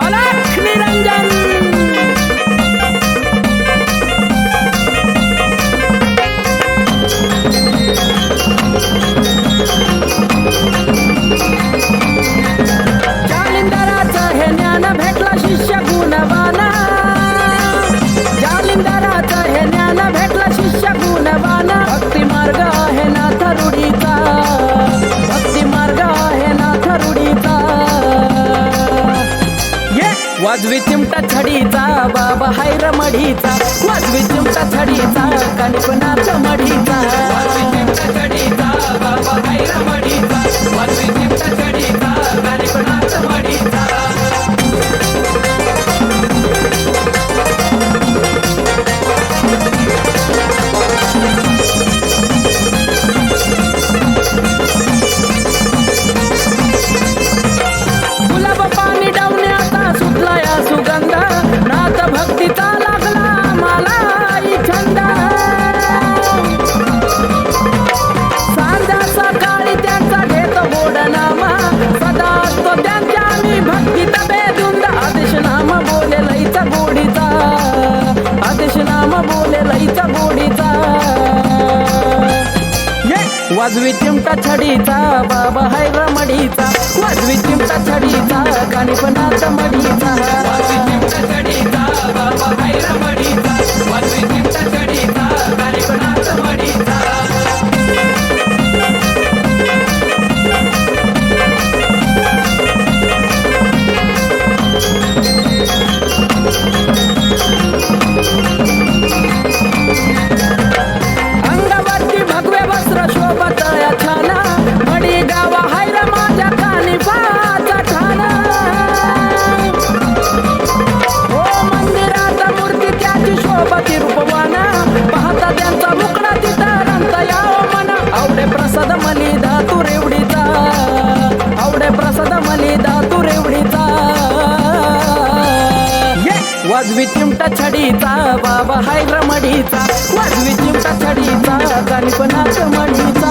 ¡Hola, Miranda! वाजवी चिमटा छडीचा बाबा हैर मढीचा वाजवी चिमटा छडीचा कणपणाचा मढीचा. वाजवी चिमटा छडीचा बाबा हाय मडीचा वाजवी चिमटा छडीचा गाणी पण आता मडीचा. वाजवी चिमटा छडीचा बाबा हाय रमडीचा. वाजवी चिमटा छडीचा गणपणाच मडीचा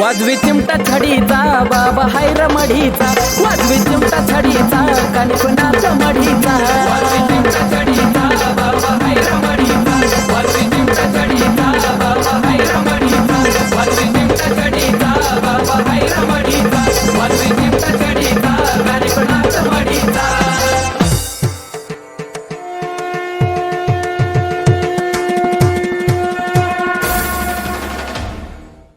वाजवी चिमटा छडीचा बाबा हैर मढीचा वाजवी चिमटा छडीचा कानिपणाचा मढीचा